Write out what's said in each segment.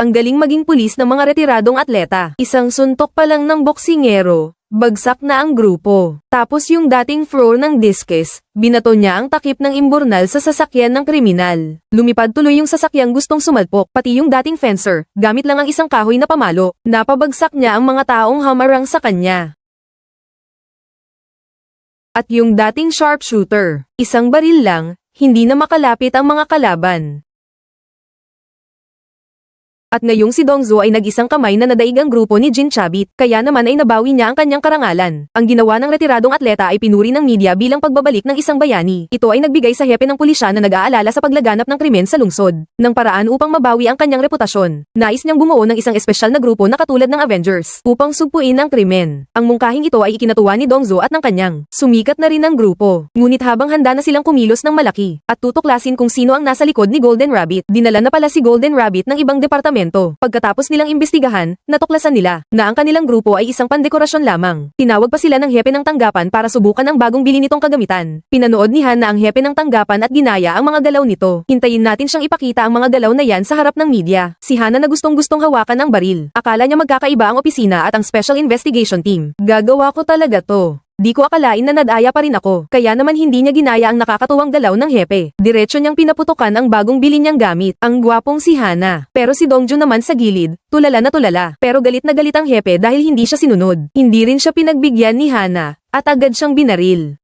Ang galing maging pulis ng mga retiradong atleta. Isang suntok pa lang ng boksingero, bagsak na ang grupo. Tapos yung dating thrower ng discus, binato niya ang takip ng imburnal sa sasakyan ng kriminal. Lumipad tuloy yung sasakyang gustong sumalpok, pati yung dating fencer, gamit lang ang isang kahoy na pamalo. Napabagsak niya ang mga taong hamarang sa kanya. At yung dating sharpshooter, isang baril lang, hindi na makalapit ang mga kalaban. At ngayong si Dongzo ay nag-isang kamay na nadaig ang grupo ni Jin Chabit, kaya naman ay nabawi niya ang kanyang karangalan. Ang ginawa ng retiradong atleta ay pinuri ng media bilang pagbabalik ng isang bayani. Ito ay nagbigay sa hepe ng pulisya na nag-aalala sa paglaganap ng krimen sa lungsod, ng paraan upang mabawi ang kanyang reputasyon. Nais niyang bumuo ng isang espesyal na grupo na katulad ng Avengers, upang sugpuin ang krimen. Ang mungkahing ito ay ikinatuwa ni Dongzo at ng kanyang. Sumikat na rin ang grupo. Ngunit habang handa na silang kumilos ng malaki, at tutuklasin kung sino ang nasa likod ni Golden Rabbit, dinala na pala si Golden Rabbit ng ibang departamento. Pagkatapos nilang imbestigahan, natuklasan nila na ang kanilang grupo ay isang pandekorasyon lamang. Tinawag pa sila ng hepe ng tanggapan para subukan ang bagong bili nitong kagamitan. Pinanood ni Han na ang hepe ng tanggapan at ginaya ang mga galaw nito. Hintayin natin siyang ipakita ang mga galaw na yan sa harap ng media. Si Hana na gustong-gustong hawakan ng baril. Akala niya magkakaiba ang opisina at ang Special Investigation Team. Gagawa ko talaga to. Di ko akalain na nadaya pa rin ako, kaya naman hindi niya ginaya ang nakakatuwang galaw ng hepe. Diretso niyang pinaputukan ang bagong bili niyang gamit, ang gwapong si Hana. Pero si Dongju naman sa gilid, tulala na tulala. Pero galit na galit ang hepe dahil hindi siya sinunod. Hindi rin siya pinagbigyan ni Hana, at agad siyang binaril.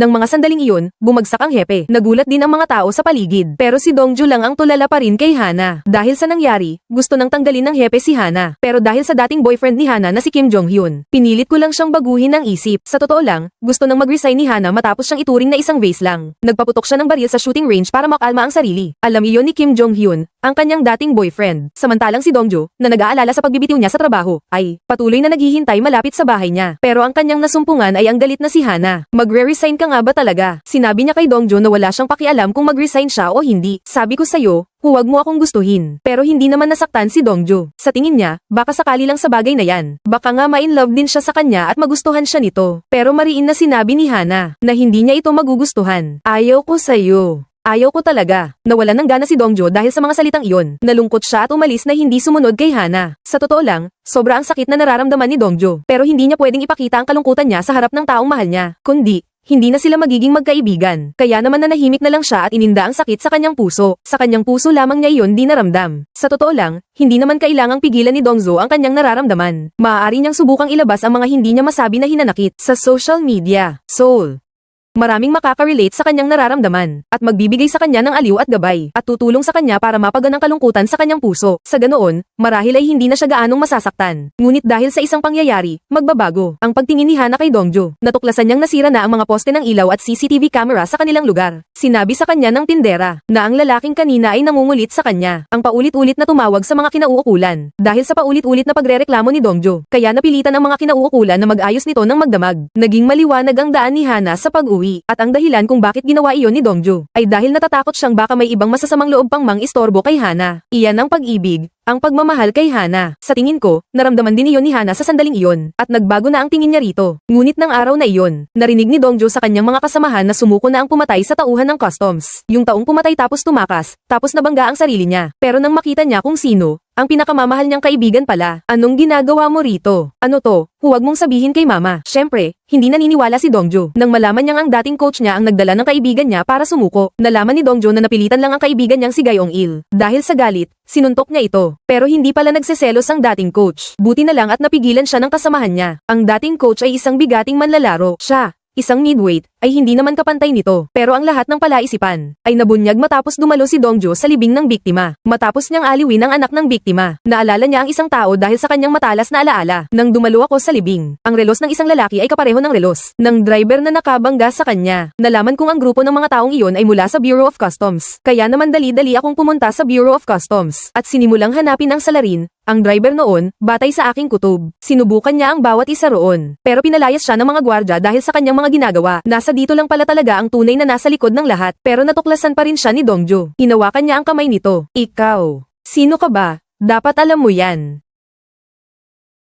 Nang mga sandaling iyon, bumagsak ang hepe. Nagulat din ang mga tao sa paligid. Pero si Dongju lang ang tulala pa rin kay Hana. Dahil sa nangyari, gusto nang tanggalin ng hepe si Hana. Pero dahil sa dating boyfriend ni Hana na si Kim Jong-hyun, pinilit ko lang siyang baguhin ng isip. Sa totoo lang, gusto nang mag-resign ni Hana matapos siyang ituring na isang vase lang. Nagpaputok siya ng baril sa shooting range para makalma ang sarili. Alam iyon ni Kim Jong-hyun, ang kanyang dating boyfriend. Samantalang si Dongju, na nag-aalala sa pagbibitiw niya sa trabaho, ay patuloy na naghihintay malapit sa bahay niya. Pero ang kanyang nasumpungan ay ang galit na si Hana. Magre-resign ka nga ba talaga? Sinabi niya kay Dongju na wala siyang pakialam kung mag-resign siya o hindi. Sabi ko sa'yo, Huwag mo akong gustuhin. Pero hindi naman nasaktan si Dongju. Sa tingin niya, baka sakali lang sa bagay na yan. Baka nga ma-in love din siya sa kanya at magustuhan siya nito. Pero mariin na sinabi ni Hana, na hindi niya ito magugustuhan. Ayaw ko sa'yo. Ayaw ko talaga. Nawalan ng gana si Dongjo dahil sa mga salitang iyon. Nalungkot siya at umalis na hindi sumunod kay Hana. Sa totoo lang, sobra ang sakit na nararamdaman ni Dongjo. Pero hindi niya pwedeng ipakita ang kalungkutan niya sa harap ng taong mahal niya. Kundi, hindi na sila magiging magkaibigan. Kaya naman nanahimik na lang siya at ininda ang sakit sa kanyang puso. Sa kanyang puso lamang niya iyon di naramdam. Sa totoo lang, hindi naman kailangang pigilan ni Dongzo ang kanyang nararamdaman. Maaari niyang subukang ilabas ang mga hindi niya masabi na hinanakit sa social media. Soul. Maraming makaka-relate sa kanyang nararamdaman, at magbibigay sa kanya ng aliw at gabay, at tutulong sa kanya para mapagan ang kalungkutan sa kanyang puso. Sa ganoon, marahil ay hindi na siya gaanong masasaktan. Ngunit dahil sa isang pangyayari, magbabago. Ang pagtingin ni Hana kay Dongjo, natuklasan niyang nasira na ang mga poste ng ilaw at CCTV camera sa kanilang lugar. Sinabi sa kanya ng tindera, na ang lalaking kanina ay nangungulit sa kanya. Ang paulit-ulit na tumawag sa mga kinauukulan. Dahil sa paulit-ulit na pagrereklamo ni Dongjo, kaya napilitan ang mga kinauukulan na mag-ayos nito ng magdamag. Naging maliwanag ang daan ni Hana sa pag-uwi, at ang dahilan kung bakit ginawa iyon ni Dongjo, ay dahil natatakot siyang baka may ibang masasamang loob pang mang istorbo kay Hana. Iyan ang pag-ibig, ang pagmamahal kay Hana. Sa tingin ko, naramdaman din iyon ni Hana sa sandaling iyon, at nagbago na ang tingin niya rito. Ngunit ng araw na iyon, narinig ni Dongjo sa kanyang mga kasamahan na sumuko na ang pumatay sa tauhan ng customs. Yung taong pumatay tapos tumakas, tapos nabangga ang sarili niya. Pero nang makita niya kung sino, ang pinakamamahal niyang kaibigan pala. Anong ginagawa mo rito? Ano to? Huwag mong sabihin kay mama. Syempre, hindi naniniwala si Dongjo. Nang malaman niyang ang dating coach niya ang nagdala ng kaibigan niya para sumuko, nalaman ni Dongjo na napilitan lang ang kaibigan niyang si Gayong Il. Dahil sa galit, sinuntok niya ito. Pero hindi pala nagseselos ang dating coach. Buti na lang at napigilan siya ng kasamahan niya. Ang dating coach ay isang bigating manlalaro. Siya, isang midweight, ay hindi naman kapantay nito. Pero ang lahat ng palaisipan ay nabunyag matapos dumalo si Dongjo sa libing ng biktima. Matapos niyang aliwin ang anak ng biktima. Naalala niya ang isang tao dahil sa kanyang matalas na alaala. Nang dumalo ako sa libing, ang relos ng isang lalaki ay kapareho ng relos ng driver na nakabangga sa kanya. Nalaman kong ang grupo ng mga taong iyon ay mula sa Bureau of Customs. Kaya naman dali-dali akong pumunta sa Bureau of Customs at sinimulang hanapin ang salarin ang driver noon, batay sa aking kutob. Sinubukan niya ang bawat isa roon. Pero pinalayas siya ng mga gwardya dahil sa kanyang mga ginagawa. Nasa dito lang pala talaga ang tunay na nasa likod ng lahat. Pero natuklasan pa rin siya ni Dongjo. Hinawakan niya ang kamay nito. Ikaw. Sino ka ba? Dapat alam mo yan.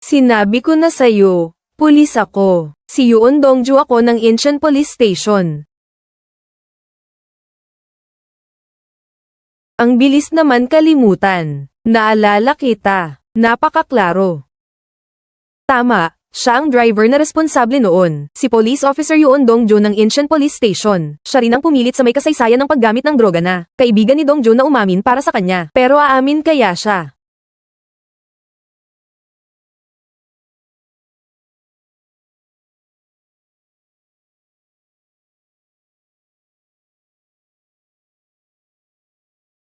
Sinabi ko na sa'yo. Pulis ako. Si Yoon Dongju ako ng Incheon Police Station. Ang bilis naman kalimutan. Naalala kita. Napakaklaro. Tama, siya ang driver na responsable noon. Si Police Officer Yoon Dongjo ng Incheon Police Station. Siya rin ang pumilit sa may kasaysayan ng paggamit ng droga na. Kaibigan ni Dongjo na umamin para sa kanya. Pero aamin kaya siya.